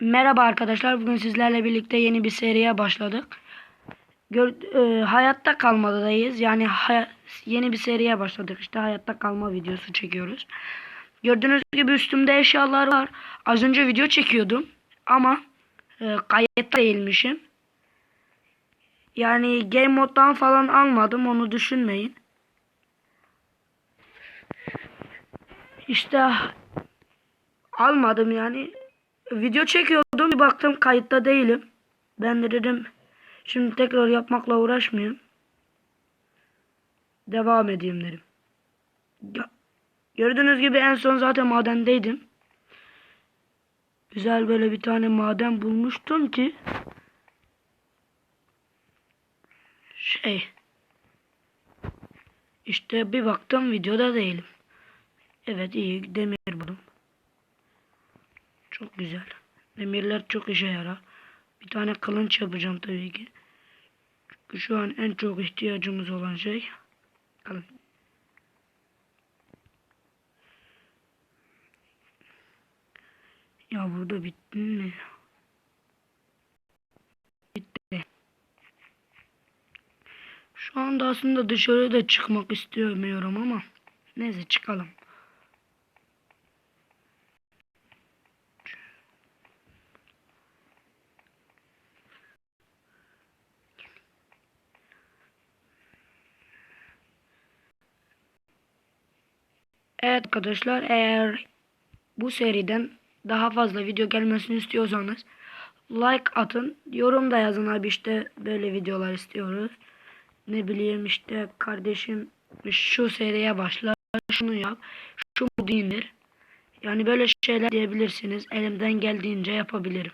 Merhaba arkadaşlar. Bugün sizlerle birlikte yeni bir seriye başladık. Gör, e, hayatta kalmadayız. Yani haya- yeni bir seriye başladık. İşte hayatta kalma videosu çekiyoruz. Gördüğünüz gibi üstümde eşyalar var. Az önce video çekiyordum. Ama e, kayıtta değilmişim. Yani game moddan falan almadım. Onu düşünmeyin. İşte almadım yani. Video çekiyordum bir baktım kayıtta değilim. Ben de dedim şimdi tekrar yapmakla uğraşmayayım. Devam edeyim dedim. Gö- Gördüğünüz gibi en son zaten madendeydim. Güzel böyle bir tane maden bulmuştum ki şey işte bir baktım videoda değilim. Evet iyi. Çok güzel. Demirler çok işe yarar. Bir tane kılınç yapacağım tabii ki. Çünkü şu an en çok ihtiyacımız olan şey kılınç. Ya burada bitti mi? Bitti. Şu anda aslında dışarıya da çıkmak istemiyorum ama neyse çıkalım. Evet arkadaşlar eğer bu seriden daha fazla video gelmesini istiyorsanız like atın. Yorum da yazın abi işte böyle videolar istiyoruz. Ne bileyim işte kardeşim şu seriye başla şunu yap şu modu indir. Yani böyle şeyler diyebilirsiniz. Elimden geldiğince yapabilirim.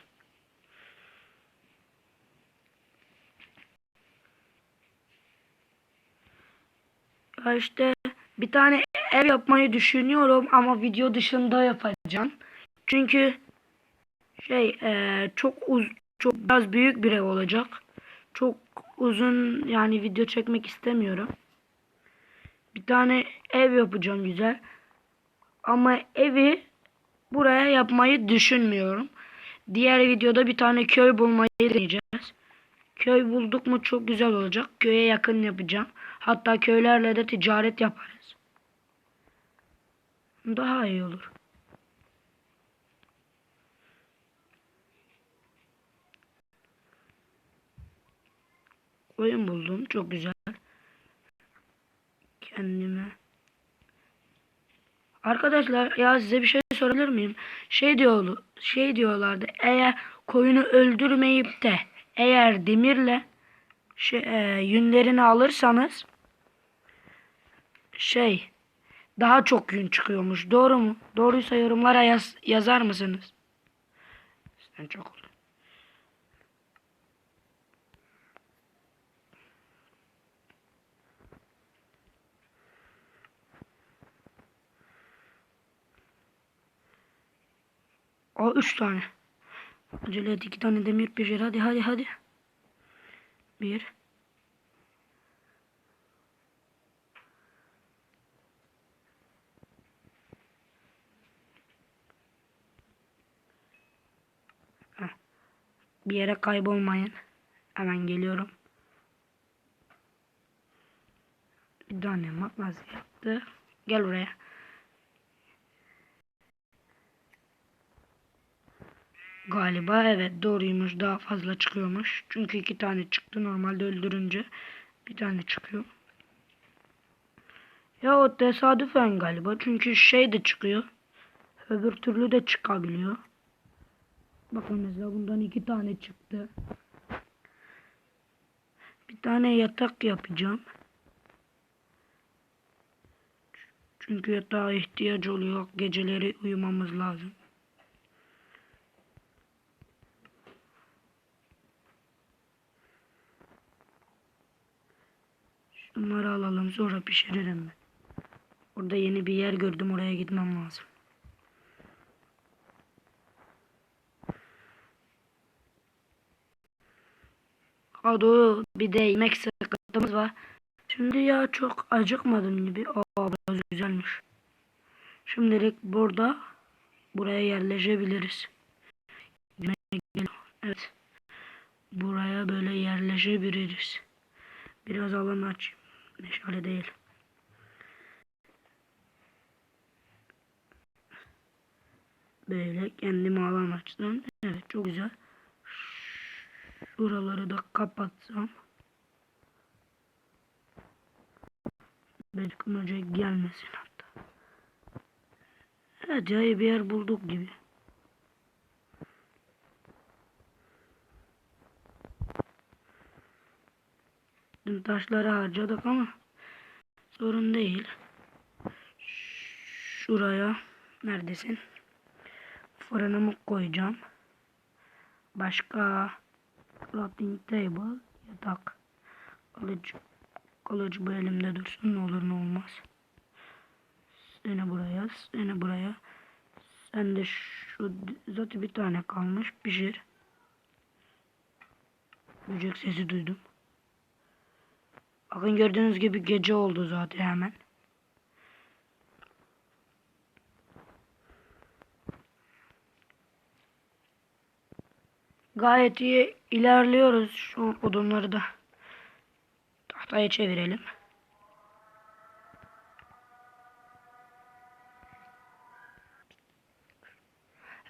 Ya işte bir tane ev yapmayı düşünüyorum ama video dışında yapacağım. Çünkü şey eee, çok uz çok biraz büyük bir ev olacak. Çok uzun yani video çekmek istemiyorum. Bir tane ev yapacağım güzel. Ama evi buraya yapmayı düşünmüyorum. Diğer videoda bir tane köy bulmayı deneyeceğiz. Köy bulduk mu çok güzel olacak. Köye yakın yapacağım. Hatta köylerle de ticaret yaparız. Daha iyi olur. Oyun buldum. Çok güzel. Kendime. Arkadaşlar ya size bir şey sorabilir miyim? Şey diyordu, şey diyorlardı. Eğer koyunu öldürmeyip de eğer demirle şey, e, yünlerini alırsanız şey daha çok yün çıkıyormuş. Doğru mu? Doğruysa yorumlara yaz, yazar mısınız? Sen çok olur. Aa üç tane. Acele et iki tane demir pişir. Hadi hadi hadi. Bir. Bir yere kaybolmayın. Hemen geliyorum. Bir tane makas yaptı. Gel buraya. Galiba evet doğruymuş. Daha fazla çıkıyormuş. Çünkü iki tane çıktı. Normalde öldürünce bir tane çıkıyor. Ya o tesadüfen galiba. Çünkü şey de çıkıyor. Öbür türlü de çıkabiliyor. Bakın mesela bundan iki tane çıktı. Bir tane yatak yapacağım. Çünkü yatağa ihtiyaç oluyor. Geceleri uyumamız lazım. Şunları alalım sonra pişiririm ben. Orada yeni bir yer gördüm oraya gitmem lazım. Hadi o bir de yemek sıkıntımız var. Şimdi ya çok acıkmadım gibi. Aa biraz güzelmiş. Şimdilik burada buraya yerleşebiliriz. buraya böyle yerleşebiliriz. Biraz alan aç. Meşale değil. Böyle kendime alan açtım. Evet çok güzel. Şuraları da kapatsam. Böcek gelmesin hatta. İyi bir yer bulduk gibi. Dün taşları harcadık ama sorun değil. Şuraya neredesin? Fırınımı koyacağım. Başka crafting table yatak kılıç kılıç bu elimde dursun ne olur ne olmaz. Seni buraya, seni buraya. Sen de şu zaten bir tane kalmış pişir. Böcek sesi duydum. Bakın gördüğünüz gibi gece oldu zaten hemen. Gayet iyi ilerliyoruz. Şu odunları da tahtaya çevirelim.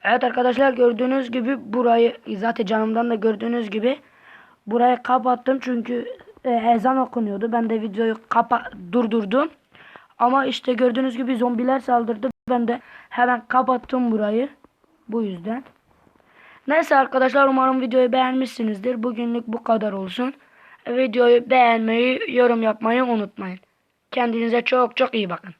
Evet arkadaşlar gördüğünüz gibi burayı zaten canımdan da gördüğünüz gibi burayı kapattım çünkü e, ezan okunuyordu. Ben de videoyu kapa durdurdum. Ama işte gördüğünüz gibi zombiler saldırdı. Ben de hemen kapattım burayı. Bu yüzden. Neyse arkadaşlar umarım videoyu beğenmişsinizdir. Bugünlük bu kadar olsun. Videoyu beğenmeyi, yorum yapmayı unutmayın. Kendinize çok çok iyi bakın.